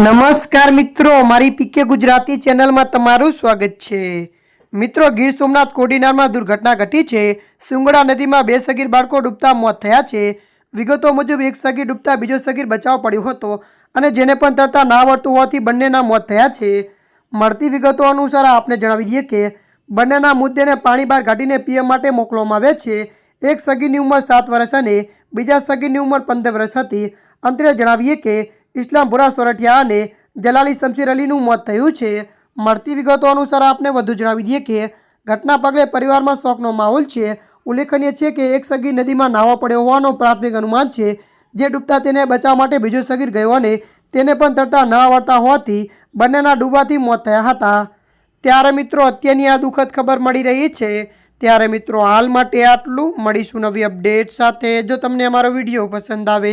નમસ્કાર મિત્રો, મારી પીકે ગુજરાતી ચેનલમાં તમારું સ્વાગત છે. મિત્રો, ગીર સોમનાથ કોડીનારમાં દુર્ઘટના ઘટી છે. સુંગડા નદીમાં બે સગીર બાળકો ડૂબતા મોત થયા છે. વિગતો મુજબ, એક સગીર ડૂબતા બીજો સગીર બચાવ પડ્યો હતો અને જેને પણ તરતા ના વળતું હોવાથી બંનેના મોત થયા છે. મળતી વિગતો અનુસાર આપને જણાવી દઈએ કે, બંનેના મુદ્દેને પાણી બહાર કાઢીને પીએમ માટે મોકલવામાં આવ્યા છે. એક સગીરની ઉંમર સાત વર્ષ અને બીજા સગીરની ઉંમર પંદર વર્ષ હતી. અંતરે જણાવીએ કે ઇસ્લામપુરા સોરઠિયા અને જલાલી શમશીર અલીનું મોત થયું છે. મળતી વિગતો અનુસાર આપને વધુ જણાવી દઈએ કે ઘટના પગલે પરિવારમાં શોકનો માહોલ છે. ઉલ્લેખનીય છે કે એક સગીર નદીમાં નાહવા પડ્યો હોવાનો પ્રાથમિક અનુમાન છે. જે ડૂબતા તેને બચાવવા માટે બીજો સગીર ગયો અને તેને પણ તરતા ન આવડતા હોવાથી બંનેના ડૂબાથી મોત થયા હતા. ત્યારે મિત્રો, અત્યારની આ દુઃખદ ખબર મળી રહી છે. ત્યારે મિત્રો, હાલ માટે આટલું. મળીશું નવી અપડેટ સાથે. જો તમને અમારો વીડિયો પસંદ આવે